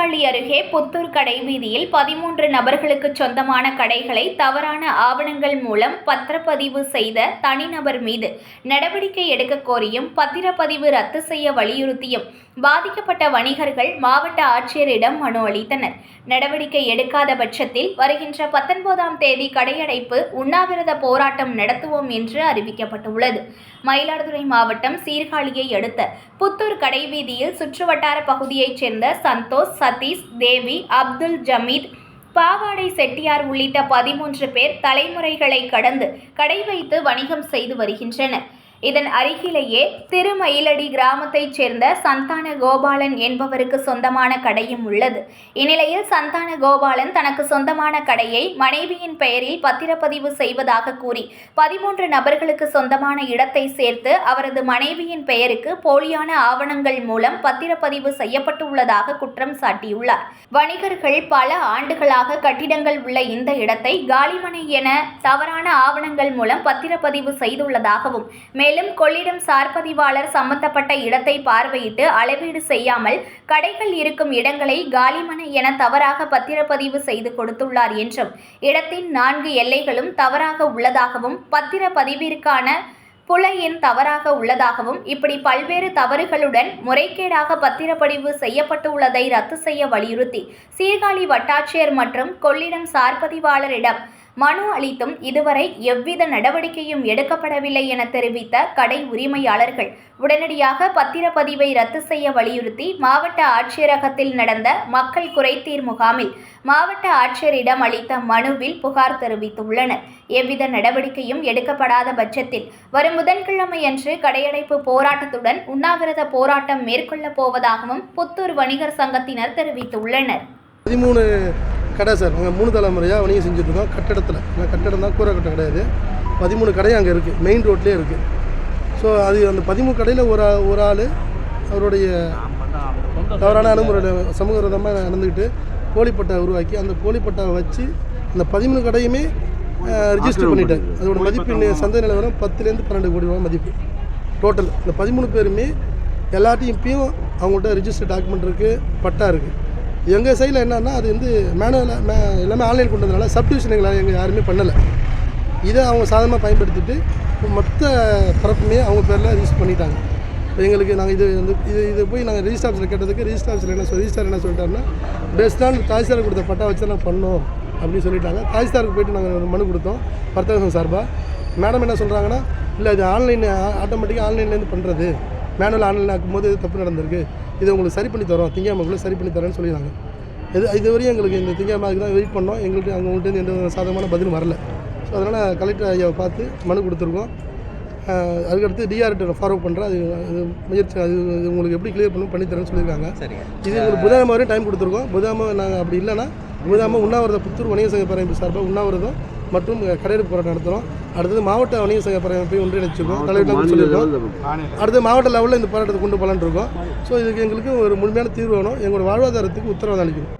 சீர்காழி அருகே புத்தூர் கடை வீதியில் பதிமூன்று நபர்களுக்கு சொந்தமான கடைகளை தவறான ஆவணங்கள் மூலம் பத்திரப்பதிவு செய்த தனிநபர் மீது நடவடிக்கை எடுக்க கோரியும் பத்திரப்பதிவு ரத்து செய்ய வலியுறுத்தியும். பாதிக்கப்பட்ட வணிகர்கள் மாவட்ட ஆட்சியரிடம் மனு அளித்தனர். நடவடிக்கை எடுக்காத பட்சத்தில் வருகின்ற பத்தொன்பதாம் தேதி கடையடைப்பு உண்ணாவிரத போராட்டம் நடத்துவோம் என்று அறிவிக்கப்பட்டுள்ளது. மயிலாடுதுறை மாவட்டம் சீர்காழியை அடுத்த புத்தூர் கடைவீதியில் சுற்றுவட்டார பகுதியைச் சேர்ந்த சந்தோஷ் சதீஷ் தேவி அப்துல் ஜமீத் பாவாடை செட்டியார் உள்ளிட்ட பதிமூன்று பேர் தலைமுறைகளை கடந்து கடை வைத்து வணிகம் செய்து வருகின்றனர். இதன் அருகிலேயே திருமயிலடி கிராமத்தைச் சேர்ந்த சந்தான கோபாலன் என்பவருக்கு சொந்தமான கடையும் உள்ளது. இந்நிலையில் சந்தான கோபாலன் தனக்கு சொந்தமான கடையை மனைவியின் பெயரில் பத்திரப்பதிவு செய்வதாக கூறி பதிமூன்று நபர்களுக்கு சொந்தமான இடத்தை சேர்த்து அவரது மனைவியின் பெயருக்கு போலியான ஆவணங்கள் மூலம் பத்திரப்பதிவு செய்யப்பட்டுள்ளதாக குற்றம் சாட்டியுள்ளார். வணிகர்கள் பல ஆண்டுகளாக கட்டிடங்கள் உள்ள இந்த இடத்தை காலிமனை என தவறான ஆவணங்கள் மூலம் பத்திரப்பதிவு செய்துள்ளதாகவும் மேலும் மேலும் கொள்ளிடம் சார்பதிவாளர் சம்பந்தப்பட்ட இடத்தை பார்வையிட்டு அளவீடு செய்யாமல் கடைகள் இருக்கும் இடங்களை காலிமனை என தவறாக பத்திரப்பதிவு செய்து கொடுத்துள்ளார் என்றும் இடத்தின் நான்கு எல்லைகளும் தவறாக உள்ளதாகவும் பத்திரப்பதிவிற்கான புல எண் தவறாக உள்ளதாகவும் இப்படி பல்வேறு தவறுகளுடன் முறைகேடாக பத்திரப்பதிவு செய்யப்பட்டுள்ளதை ரத்து செய்ய வலியுறுத்தி சீர்காழி வட்டாட்சியர் மற்றும் கொள்ளிடம் சார்பதிவாளரிடம் மனு அளித்தும் இதுவரை எவ்வித நடவடிக்கையும் எடுக்கப்படவில்லை என தெரிவித்த கடை உரிமையாளர்கள். உடனடியாக பத்திரப்பதிவை ரத்து செய்ய வலியுறுத்தி மாவட்ட ஆட்சியரகத்தில் நடந்த மக்கள் குறைதீர் முகாமில் மாவட்ட ஆட்சியரிடம் அளித்த மனுவில் புகார் தெரிவித்துள்ளனர். எவ்வித நடவடிக்கையும் எடுக்கப்படாத பட்சத்தில் வரும் புதன்கிழமையன்று கடையடைப்பு போராட்டத்துடன் உண்ணாவிரத போராட்டம் மேற்கொள்ளப் போவதாகவும் புத்தூர் வணிகர் சங்கத்தினர் தெரிவித்துள்ளனர். பதிமூணு கடை சார். நாங்கள் மூணு தலைமுறையாக வணிகம் செஞ்சுட்ருக்கோம். கட்டடத்தில். ஏன்னா கட்டடம் தான் கூரை கட்டம் கிடையாது. பதிமூணு கடை அங்கே இருக்குது மெயின் ரோட்லேயே இருக்குது ஸோ அது அந்த பதிமூணு கடையில் ஒரு ஒரு ஆள் அவருடைய தவறான அணுகுமுறையில் சமூக விரோதமாக நடந்துக்கிட்டு போலிப்பட்டா உருவாக்கி அந்த போலிப்பட்டாவை வச்சு அந்த பதிமூணு கடையுமே ரிஜிஸ்டர் பண்ணிட்டார். அதோட மதிப்பு சந்தை நிலவரம் பத்துலேருந்து பன்னெண்டு கோடி ரூபா மதிப்பு. டோட்டல் இந்த பதிமூணு பேருமே எல்லாத்தையும் இப்பயும் அவங்கள்ட்ட ரிஜிஸ்டர் டாக்குமெண்ட் இருக்குது பட்டா இருக்குது எங்கள் சைடில் என்னன்னா அது வந்து மேனுவலாக மே எல்லாமே ஆன்லைன் கொண்டதுனால சப்டிவிஷன் எங்களால் எங்கள் யாருமே பண்ணலை. இதை அவங்க சாதகமாக பயன்படுத்திட்டு மொத்த பரப்புமே அவங்க பேரில் ரிஜிஸ்டர் பண்ணிட்டாங்க. இப்போ எங்களுக்கு நாங்கள் இது வந்து இது இது போய் நாங்கள் ரிஜிஸ்டர் ஆஃபீஸில் கேட்டதுக்கு ரிஜிஸ்டர் ஆஃபீஸில் என்ன ரிஜிஸ்டர் என்ன சொல்லிட்டாருன்னா பெஸ்ட்டான தாய்ஸ்தார் கொடுத்த பட்டா வச்சு நாங்கள் பண்ணோம் அப்படின்னு சொல்லிட்டாங்க. தாய்ஸ்தாருக்கு போய்ட்டு நாங்கள் மனு கொடுத்தோம் வர்த்தகம் சார்பாக மேடம் என்ன சொல்கிறாங்கன்னா இல்லை இது ஆன்லைன் ஆட்டோமேட்டிக்காக ஆன்லைன்லேருந்து பண்ணுறது மேனுவல் ஆன்லைன் ஆக்கும்போது இது தப்பு நடந்திருக்கு. இதை உங்களுக்கு சரி பண்ணி தரோம். திங்கக்கிழமைக்குள்ளே சரி பண்ணி தரேன்னு சொல்லிடுறாங்க. இது இதுவரையும் எங்களுக்கு இந்த திங்கக்கிழமைக்கு தான் வெயிட் பண்ணோம். எங்களுக்கு அவங்கள்ட்ட எந்த ஒரு சாதகமான பதிலும் வரல. ஸோ அதனால் கலெக்டர் ஐயாவை பார்த்து மனு கொடுத்துருக்கோம். அதுக்கடுத்து டிஆர்கிட்ட ஃபார்வர்ட் பண்ணுறேன் அது முயற்சி அது உங்களுக்கு எப்படி கிளியர் பண்ணணும் பண்ணி தரேன்னு சொல்லியிருக்காங்க. இது உங்களுக்கு புதன்கிழமை வரையும் டைம் கொடுத்துருக்கோம். புதன்கிழமை நாங்கள் அப்படி இல்லைன்னா புதன்கிழமை உண்ணாவிரத புத்தூர் வணிக சங்க பேரமைப்பு சார்பாக உண்ணாவிரதம் மற்றும் கடையெடுப்பு போராட்டம் நடத்துகிறோம் அடுத்தது மாவட்ட வணிக சங்க பேரமைப்பை ஒன்றிணைச்சிருக்கோம் தலைவர்லாம் சொல்லியிருக்கோம். அடுத்து மாவட்ட லெவலில் இந்த போராட்டத்தை கொண்டு போகலான்னு இருக்கோம். ஸோ இதுக்கு எங்களுக்கு ஒரு முழுமையான தீர்வு வேணும். எங்களோட வாழ்வாதாரத்துக்கு உத்தரவாதம் அளிக்கணும்.